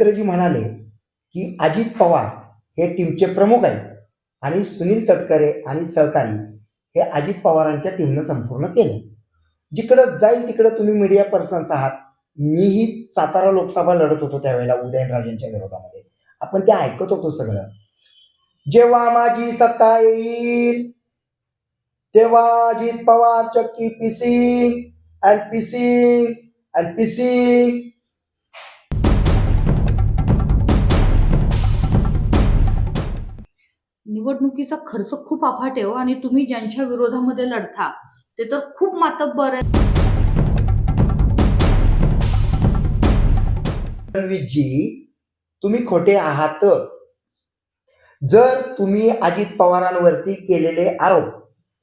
देवेंद्रजी म्हणाले की अजित पवार हे टीमचे प्रमुख आहेत आणि सुनील तटकरे आणि सहकारी हे अजित पवारांच्या टीमनं संपूर्ण केले. जिकडं जाईल तिकडं तुम्ही मीडिया पर्सन्स आहात. मीही सातारा लोकसभा लढत होतो त्यावेळेला उदयनराजेंच्या विरोधामध्ये. आपण ते ऐकत होतो सगळं. जेव्हा माझी सत्ता येईल तेव्हा अजित पवार चक्की पिसिंग पी पिसिंग निवडणुकीचा खर्च खूप अफाट आहे हो. आणि तुम्ही ज्यांच्या विरोधामध्ये लढता ते तर खूप मातब्बर आहे फडणवीसजी तुम्ही खोटे आहात. जर तुम्ही अजित पवारांवरती केलेले आरोप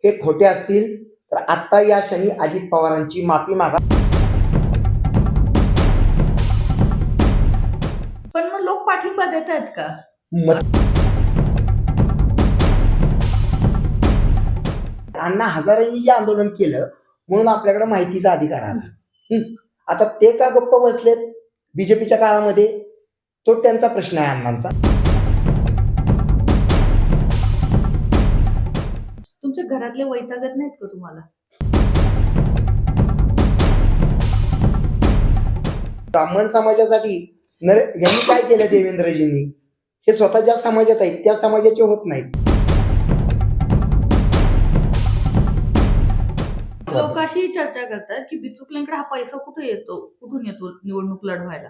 हे खोटे असतील तर आत्ता या क्षणी अजित पवारांची माफी मागा. पण मग लोक पाठिंबा देत आहेत का? मत अण्णा हजारांनी जे आंदोलन केलं म्हणून आपल्याकडे माहितीचा अधिकार आला. हं. आता ते का गप्प बसलेत बीजेपीच्या काळामध्ये? तो त्यांचा प्रश्न आहे अण्णांचा. तुमच्या घरातले वैतागत नाहीत का तुम्हाला? ब्राह्मण समाजासाठी नर यांनी काय केलं देवेंद्रजींनी? हे स्वतः ज्या समाजात आहेत त्या समाजाचे होत नाहीत. लोक अशी चर्चा करतात की बिचुकल्यांकडे हा पैसा कुठे येतो? कुठून येतो निवडणूक लढवायला?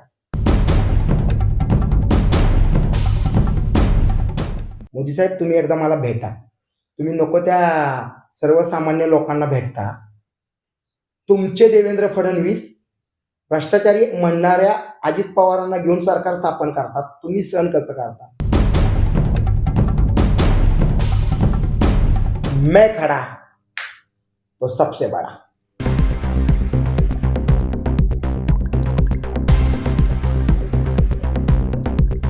मोदी साहेब तुम्ही एकदा मला भेटा. तुम्ही नको त्या सर्वसामान्य लोकांना भेटता. तुमचे देवेंद्र फडणवीस भ्रष्टाचारी म्हणणाऱ्या अजित पवारांना घेऊन सरकार स्थापन करतात. तुम्ही सण कसं करता? मैं खड़ा तो सबसे बड़ा